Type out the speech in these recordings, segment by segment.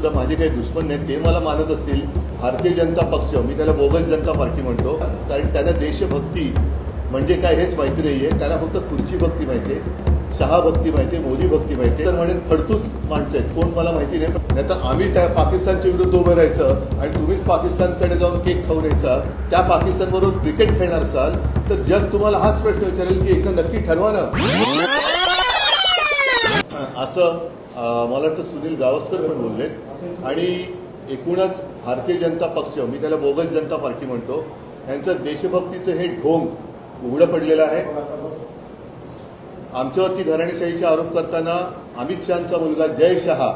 सुद्धा माझे काही दुश्मन नाहीत. ते मला मानत असतील भारतीय जनता पक्ष मी त्याला बोगस जनता पार्टी म्हणतो. कारण त्यांना देशभक्ती म्हणजे काय हेच माहिती नाहीये. त्यांना फक्त खुर्ची भक्ती माहिती आहे शहा भक्ती माहिती आहे मोदी भक्ती माहिती आहे तर म्हणेन खडतूस माणसं आहेत. कोण मला माहिती नाही. नाही तर आम्ही त्या पाकिस्तानच्या विरुद्ध उभं राहायचं आणि तुम्हीच पाकिस्तानकडे जाऊन केक खाऊ द्यायचा त्या पाकिस्तानबरोबर क्रिकेट खेळणार असाल तर जग तुम्हाला हाच प्रश्न विचारेल की एकदा नक्की ठरवा ना. असं मला वाटतं सुनील गावस्कर पण बोलले. आणि एकूणच भारतीय जनता पक्ष मी त्याला बोगस जनता पार्टी म्हणतो यांचं देशभक्तीचं हे ढोंग उघडं पडलेलं आहे. आमच्यावरती घराणेशाहीचे आरोप करताना अमित शहाचा मुलगा जय शहा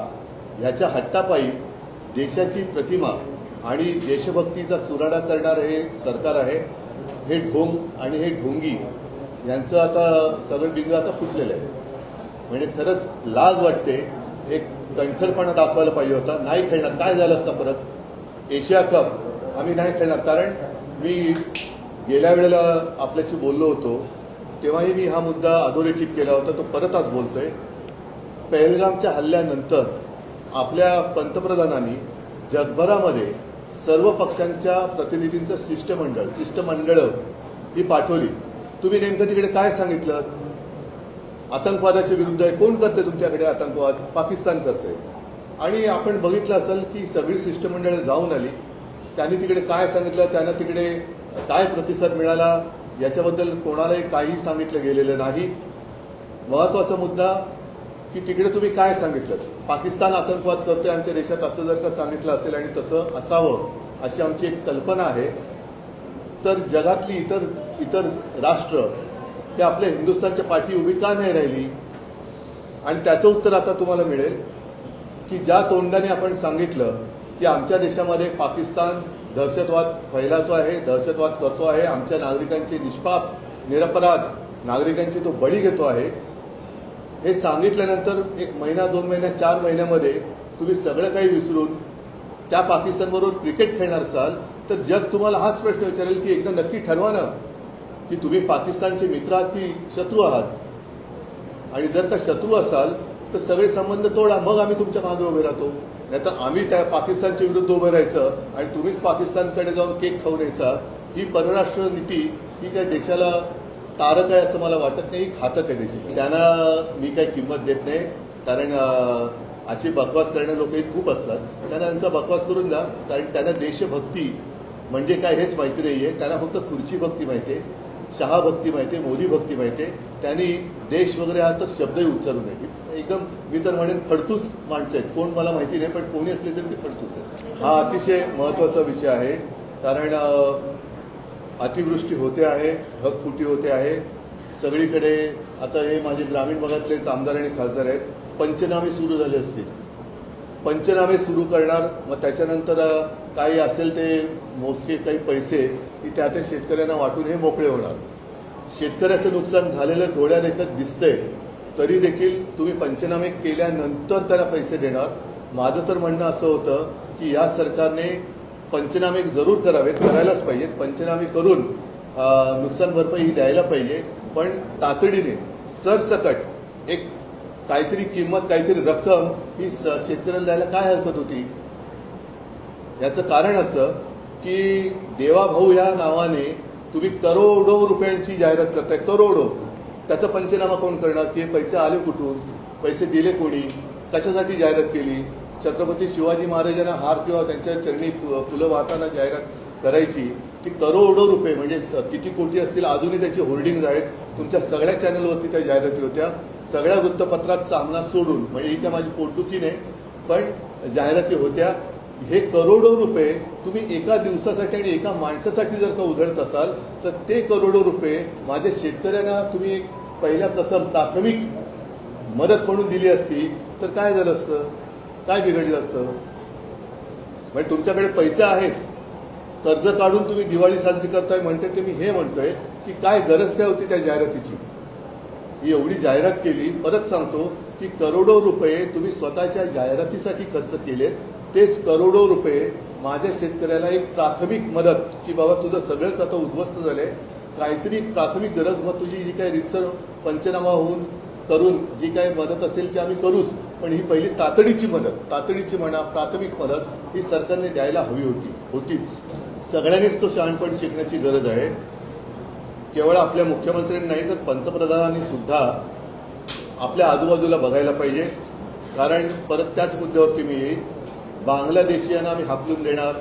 ह्याच्या हट्टापायी देशाची प्रतिमा आणि देशभक्तीचा चुराडा करणारं हे सरकार आहे हे ढोंग आणि हे ढोंगी यांचं आता सगळं डिंग आता फुटलेलं आहे. म्हणजे खरंच लाज वाटते. एक कणखरपणा दाखवायला पाहिजे होता. नाही खेळणार काय झालं असतं परत? Asia cup. आम्ही नाही खेळणार. कारण मी गेल्या वेळेला आपल्याशी बोललो होतो. तेव्हाही मी हा मुद्दा अधोरेखित केला होता. तो परत आज बोलतोय. पहलगामच्या हल्ल्यानंतर आपल्या पंतप्रधानांनी जगभरामध्ये सर्व पक्षांच्या प्रतिनिधींचं शिष्टमंडळ शिष्टमंडळं ही पाठवली. तुम्ही नेमकं तिकडे काय सांगितलं? आतंकवादाच्या विरुद्ध आहे. कोण करते तुमच्याकडे आतंकवाद? पाकिस्तान करते आणि आपण बघितलं असेल की सगळी शिष्टमंडळ जाऊन आली. त्यांनी तिकडे काय सांगितलं? त्यांना तिकडे काय प्रतिसाद मिळाला? याच्याबद्दल कोणालाही काही सांगितलं गेलेलं नाही. महत्त्वाचा मुद्दा की तिकडे तुम्ही काय सांगितलं? पाकिस्तान आतंकवाद करतोय आमच्या देशात असं जर का सांगितलं असेल आणि तसं असावं अशी आमची एक कल्पना आहे. तर जगातली इतर इतर राष्ट्र की आपल्या हिंदुस्थानच्या पाठी उभी का नाही राहिली? आणि त्याचं उत्तर आता तुम्हाला मिळेल की ज्या तोंडाने आपण सांगितलं की आमच्या देशामध्ये पाकिस्तान दहशतवाद फैलावतो आहे दहशतवाद करतो आहे आमच्या नागरिकांचे निष्पाप निरपराध नागरिकांचे तो बळी घेतो आहे हे सांगितल्यानंतर एक महिना दोन महिन्या चार महिन्यामध्ये तुम्ही सगळं काही विसरून त्या पाकिस्तानबरोबर क्रिकेट खेळणार असाल तर जग तुम्हाला हाच प्रश्न विचारेल की एकदा नक्की ठरवा ना की तुम्ही पाकिस्तानचे मित्र आहात की शत्रू आहात? आणि जर का शत्रू असाल तर सगळे संबंध तोडा मग आम्ही तुमच्या मागे उभे राहतो. नाहीतर आम्ही त्या पाकिस्तानच्या विरुद्ध उभं राहायचं आणि तुम्हीच पाकिस्तानकडे जाऊन केक खाऊन द्यायचा ही परराष्ट्र नीती ही काय देशाला तारक आहे असं मला वाटत नाही खातक घातक आहे देशाची त्यांना मी काही किंमत देत नाही. कारण अशी बकवास करणारे लोकही खूप असतात. त्यांना त्यांचा बकवास करून द्या. कारण त्यांना देशभक्ती म्हणजे काय हेच माहिती आहे त्यांना फक्त खुर्ची भक्ती माहिती आहे शहा भक्ती माहिती आहे मोदी भक्ती माहिती आहे त्यांनी देश वगैरे हा तर शब्दही उच्चारू नये एकदम मी तर म्हणेन फडतूस माणसं आहेत. कोण मला माहिती नाही पण कोणी असले तरी ते फडतूस आहेत. हा अतिशय महत्त्वाचा विषय आहे. कारण अतिवृष्टी होते आहे ढगफुटी होते आहे. सगळीकडे आता हे माझे ग्रामीण भागातलेच आमदार आणि खासदार आहेत. पंचनामे सुरू झाले असतील. पंचनामे सुरू करणार मग त्याच्यानंतर काही असेल ते मोजके काही पैसे की त्या त्या शेतकऱ्यांना वाटून हे मोकळे होणार. शेतकऱ्याचं नुकसान झालेलं डोळ्यादेखत दिसतंय तरी देखील तुम्ही पंचनामे केल्यानंतर त्याला पैसे देणार. माझं तर म्हणणं असं होतं की या सरकारने पंचनामे जरूर करावेत करायलाच पाहिजेत. पंचनामे करून नुकसान भरपाई ही द्यायला पाहिजे. पण तातडीने सरसकट एक काहीतरी किंमत काहीतरी रक्कम ही स- शेतकऱ्यांना द्यायला काय हरकत होती? याचं कारण असं की देवाभाऊ या नावाने तुम्ही करोडो रुपयांची जाहिरात करताय करोडो. त्याचा पंचनामा कोण करणार? की पैसे आले कुठून? पैसे दिले कोणी? कशासाठी जाहिरात केली? छत्रपती शिवाजी महाराजांना हार किंवा त्यांच्या चरणी फुलं वाहताना जाहिरात करायची ती करोडो रुपये म्हणजे किती कोटी असतील अजूनही त्याची होर्डिंग्स आहेत. तुमच्या सगळ्या चॅनलवरती त्या जाहिराती होत्या. सगळ्या वृत्तपत्रात सामना सोडून म्हणजे ही त्या माझी पोटदुखी नाही पण जाहिराती होत्या. हे करोडो रुपये तुम्ही एका दिवसासाठी आणि एका माणसासाठी जर का उधळत असाल तर ते करोडो रुपये माझ्या शेतकऱ्यांना तुम्ही एक पहिल्या प्रथम प्राथमिक मदत म्हणून दिली असती तर काय झालं असतं? काय बिघडलं असतं? म्हणजे तुमच्याकडे पैसे आहेत. कर्ज काढून तुम्ही दिवाळी साजरी करताय म्हणते ते मी हे म्हणतोय की काय गरज काय होती त्या जाहिरातीची? ही एवढी जाहिरात केली परत सांगतो की करोडो रुपये तुम्ही स्वतःच्या जाहिरातीसाठी खर्च केलेत. तेच करोडो रुपये माझ्या शेतकऱ्याला एक प्राथमिक मदत की बाबा तुझं सगळंच आता उद्ध्वस्त झालंय. काहीतरी प्राथमिक गरज मग तुझी जी काही रितसर पंचनामा होऊन करून जी काही मदत असेल ती आम्ही करूच. पण ही पहिली तातडीची मदत तातडीची म्हणा प्राथमिक मदत ही सरकारने द्यायला हवी होती होतीच. सगळ्यांनीच तो शहाणपण शिकण्याची गरज आहे. केवळ आपल्या मुख्यमंत्र्यांनी नाही तर पंतप्रधानांनी सुद्धा आपल्या आजूबाजूला बघायला पाहिजे. कारण परत त्याच मुद्द्यावरती मी येईल बांगलादेशीयांना आम्ही हाकलून देणार.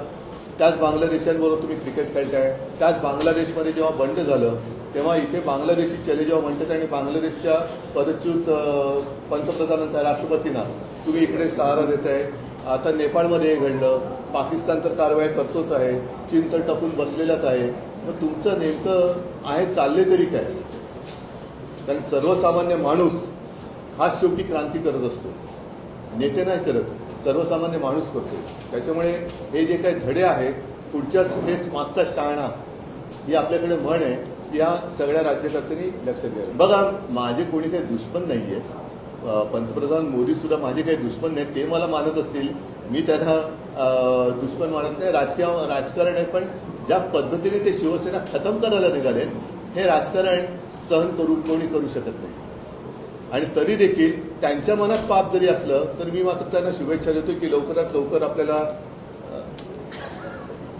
त्याच बांगलादेशांबरोबर तुम्ही क्रिकेट खेळताय. त्याच बांगलादेशमध्ये जेव्हा बंड झालं तेव्हा इथे बांगलादेशी चले जेव्हा म्हणतात आणि बांगलादेशच्या पदच्युत अं, पंतप्रधानांना राष्ट्रपतींना तुम्ही इकडे सहारा देत आहे आता नेपाळमध्ये हे घडलं. पाकिस्तान तर कारवाई करतोच आहे. चीन तर टपून बसलेलाच आहे. मग तुमचं नेमकं आहे चालले तरी काय? कारण सर्वसामान्य माणूस हाच शेवटी क्रांती करत असतो. नेते नाही करत. सर्वसामान्य माणूस करतो. त्याच्यामुळे हे जे काही धडे आहेत पुढच्याच हेच मागचा शहाणा ही आपल्याकडे म्हण आहे या सगळ्या राज्यकर्त्यांनी लक्षात घ्यायला बघा माझे कोणी काही दुश्मन नाही आहे पंतप्रधान मोदीसुद्धा माझे काही दुश्मन नाही ते मला मानत असतील. मी त्यांना दुश्मन मानत नाही. राजकीय राजकारण आहे पण ज्या पद्धतीने ते शिवसेना खतम करायला निघाले हे राजकारण सहन करू कोणी करू शकत नाही. आणि तरी देखील त्यांच्या मनात पाप जरी असलं तर मी मात्र त्यांना शुभेच्छा देतो की लवकरात लवकर आपल्याला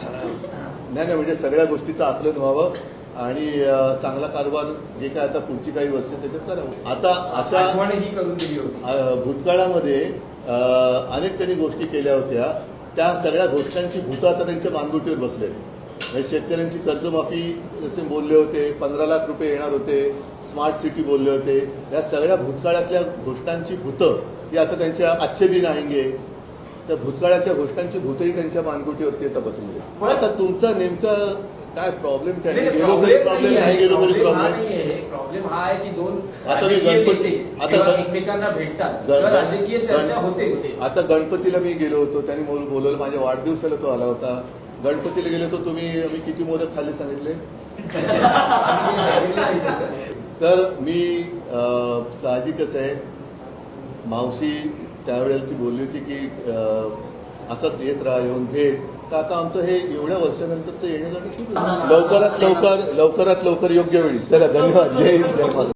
नाही नाही म्हणजे सगळ्या गोष्टीचं आकलन व्हावं आणि चांगला कारभार जे काय आता पुढची काही वर्ष त्याच्यात करावं. आता अशा ही भूतकाळामध्ये अनेक त्यांनी गोष्टी केल्या होत्या. त्या सगळ्या गोष्टींची भूतं आता त्यांच्या मानगुटीवर बसले म्हणजे शेतकऱ्यांची कर्जमाफी ते बोलले होते पंधरा लाख रुपये येणार होते स्मार्ट सिटी बोलले होते या सगळ्या भूतकाळातल्या गोष्टांची भूतं ही आता त्यांच्या आजचे दिन आहेंगे त्या भूतकाळाच्या गोष्टांची भूतही त्यांच्या मानगुटीवरती आता. पण- आता तुमचा नेमका काय प्रॉब्लेम काय गेलो तरी प्रॉब्लेम नाही. गेलो तरी प्रॉब्लेम नाहीये. प्रॉब्लेम हा आहे की दोन आता मी गणपती- आता एकमेकांना भेटतात राजकीय चर्चा आता गणपतीला मी गेलो होतो त्यांनी बोल- बोलवलं माझ्या वाढदिवसाला तो आला होता गणपतीला गेले तर तुम्ही मी किती मोदक खाल्ले सांगितले? तर मी साहजिकच आहे. मावशी त्यावेळेला ती बोलली होती की असंच येत राहा येऊन भेट. तर आता आमचं हे एवढ्या वर्षानंतरचं येणं जाणं लवकरात लवकर लवकरात लवकर योग्य वेळी चला धन्यवाद. जय जय